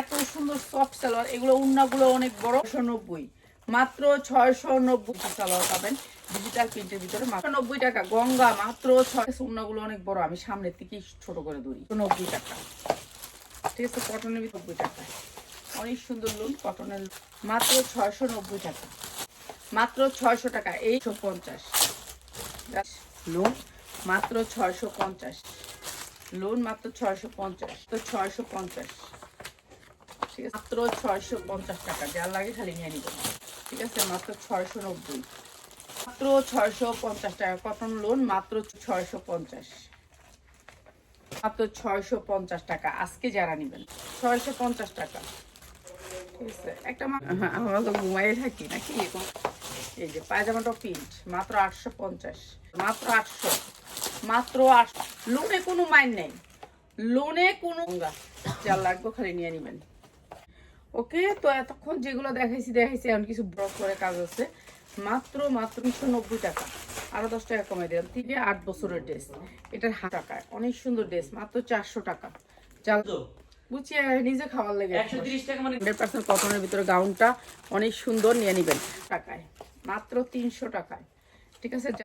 এত সুন্দর সফট সালোয়ার, এগুলো উন্নাগুলো অনেক বড়। নব্বই মাত্র ছয়শো নব্বই সালোয়ার পাবেন ডিজিটাল প্রিন্টের ভিতরে। নব্বই টাকা। গঙ্গা, মাত্র ছয় উন্নাগুলো অনেক বড়। আমি সামনের থেকে ছোট করে ধরি। নব্বই টাকা। ঠিক আছে কটনের নব্বই টাকা। অনেক সুন্দর লুন কটনের মাত্র ছয়শো নব্বই টাকা। মাত্র ছয়শো টাকা। এই পঞ্চাশ। লোন মাত্র ছয়শো পঞ্চাশ। লোন মাত্র ছয়শো পঞ্চাশ। তো ছয়শো পঞ্চাশ। ঠিক আছে? মাত্র ছয়শো পঞ্চাশ টাকা যার লাগে খালি নিয়ে নিবেন ঠিক আছে? মাত্র ছয়শো নব্বই। মাত্র ছয়শো পঞ্চাশ টাকা কটন লোন মাত্র ছয়শো পঞ্চাশ। মাত্র ছয়শো পঞ্চাশ টাকা আজকে যারা নেবেন। ছয়শো পঞ্চাশ টাকা। ঠিক আছে? একটা হ্যাঁ, আমরা তো ঘুমাই থাকি নাকি? এরকম এই যে পায়জামাটা প্রিন্ট মাত্র আটশো পঞ্চাশ। মাত্র আটশো। মাত্র আটশো। লোনে কোনো মাইন নেই। লোনে কোনো যা লাগবে খালি নিয়ে নেবেন। ওকে তো এতক্ষণ যেগুলো দেখাইছি দেখাইছি এখন কিছু ব্রক করে কাজ আছে। মাত্র মাত্র তিনশো নব্বই টাকা। আরও দশ টাকা কমে দিলাম। তিনে আট বছরের ড্রেস। এটার হাত টাকায়। অনেক সুন্দর ড্রেস মাত্র চারশো টাকা। চাল বুঝছি নিজে খাওয়ার লেগে একশো তিরিশ টাকা মানে হান্ড্রেড পার্সেন্ট কটনের ভিতরে গাউনটা অনেক সুন্দর নিয়ে নেবেন টাকায়। মাত্র তিনশো টাকায়। ঠিক আছে